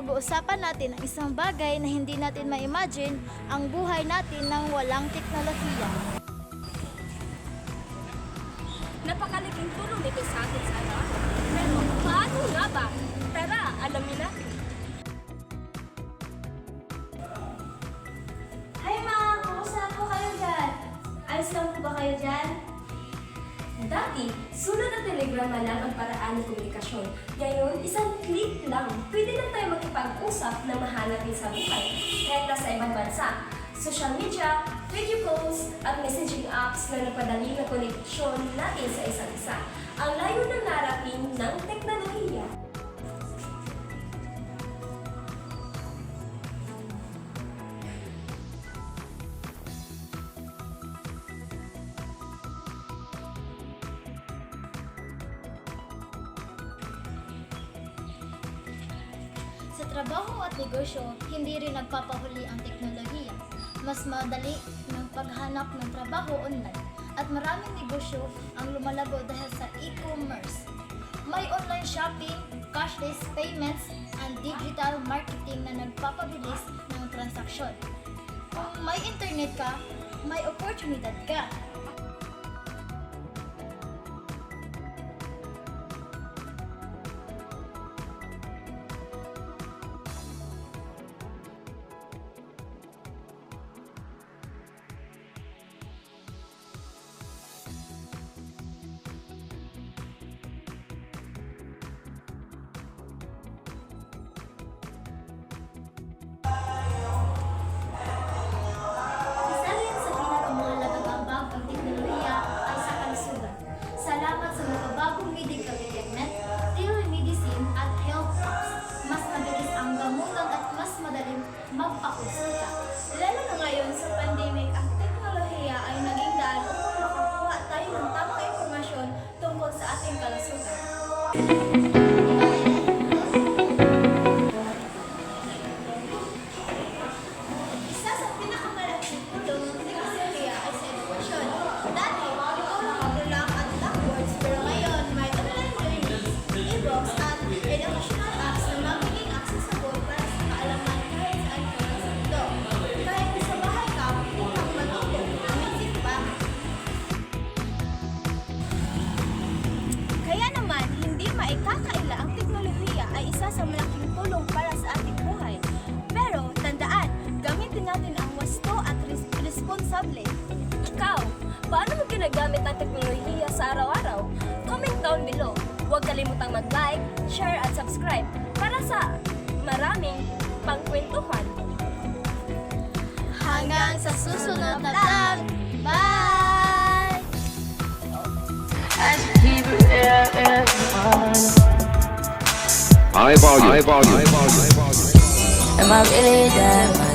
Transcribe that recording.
Pag-uusapan natin ang isang bagay na hindi natin ma-imagine ang buhay natin nang walang teknolohiya. Napakalaking tulong nito sa atin sa araw-araw. Pero paano nga ba? Tara, alamin natin. Hi mga! Kumusta po kayo dyan? Ayos lang po ba kayo dyan? Dati, sulat at telegrama lang ang paraan ng komunikasyon. Ngayon, isang click lang, pwede na tayo makipag-usap na mahalatin sa buhay. Kahit nasa ibang bansa. Social media, video calls, at messaging apps na nagpadali ng koneksyon natin sa isa't isa. Ang layo ng narating ng teknolohiya. Sa trabaho at negosyo, hindi rin nagpapahuli ang teknolohiya. Mas madali ng paghanap ng trabaho online at maraming negosyo ang lumalago dahil sa e-commerce. May online shopping, cashless payments, and digital marketing na nagpapabilis ng transaksyon. Kung may internet ka, may oportunidad ka. Magpakonsulta. Lalo na ngayon sa pandemic, ang teknolohiya ay naging daan upang makakuha tayo ng tamang impormasyon tungkol sa ating kalusugan. Ginagamit ang teknolohiya sa araw-araw? Comment down below. Huwag kalimutang mag-like, share at subscribe para sa maraming pangkwentuhan. Hanggang sa susunod na vlog! Bye! High volume. High volume. High volume. Am I really that?